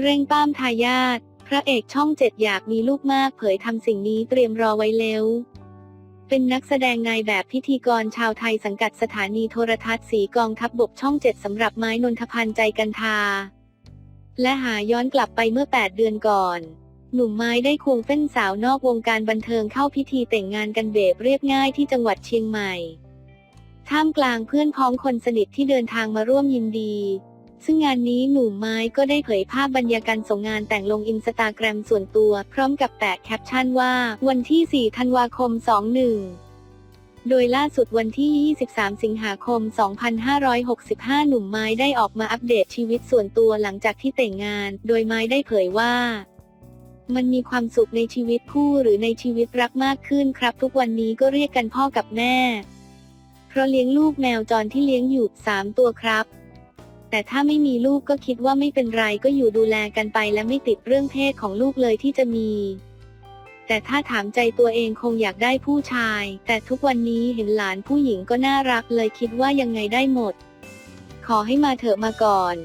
เร่งป้ามทายาทพระเอกช่องเจ็ดอยากมีลูกมากเผยทำสิ่งนี้เตรียมรอไว้แล้ว เป็นนักแสดงนายแบบพิธีกรชาวไทยสังกัดสถานีโทรทัศน์สีกองทัพบบกช่องเจ็ดสำหรับไม้นนทพันธ์ใจกันทา และหาย้อนกลับไปเมื่อ 8 เดือนก่อน หนุ่มไม้ได้ควงเฟ้นสาวนอกวงการบันเทิงเข้าพิธีแต่งงานกันเบบเรียบง่ายที่จังหวัดเชียงใหม่ ท่ามกลางเพื่อนพ้องคนสนิทที่เดินทางมาร่วมยินดี ซึ่งงานนี้หนุ่มไม้ก็ได้เผยภาพบรรยากาศส่งงานแต่งลงอินสตาแกรมส่วนตัว พร้อมกับแปะแคปชั่นว่า วันที่ 4 ธันวาคม 21โดยล่าสุดวันที่ 23 สิงหาคม 2565 หนุ่มไม้ได้ออกมาอัปเดตชีวิตส่วนตัวหลังจากที่แต่งงาน โดยไม้ได้เผยว่า มันมีความสุขในชีวิตคู่หรือในชีวิตรักมากขึ้นครับ ทุกวันนี้ก็เรียกกันพ่อกับแม่ เพราะเลี้ยงลูกแมวจรที่เลี้ยงอยู่ 3 ตัวครับ แต่ถ้าไม่มีลูกก็คิดว่าไม่เป็นไรก็อยู่ดูแลกันไปและไม่ติดเรื่องเพศของลูกเลยที่จะมี แต่ถ้าถามใจตัวเองคงอยากได้ผู้ชาย แต่ทุกวันนี้เห็นหลานผู้หญิงก็น่ารักเลยคิดว่ายังไงได้หมด ขอให้มาเถอะมาก่อน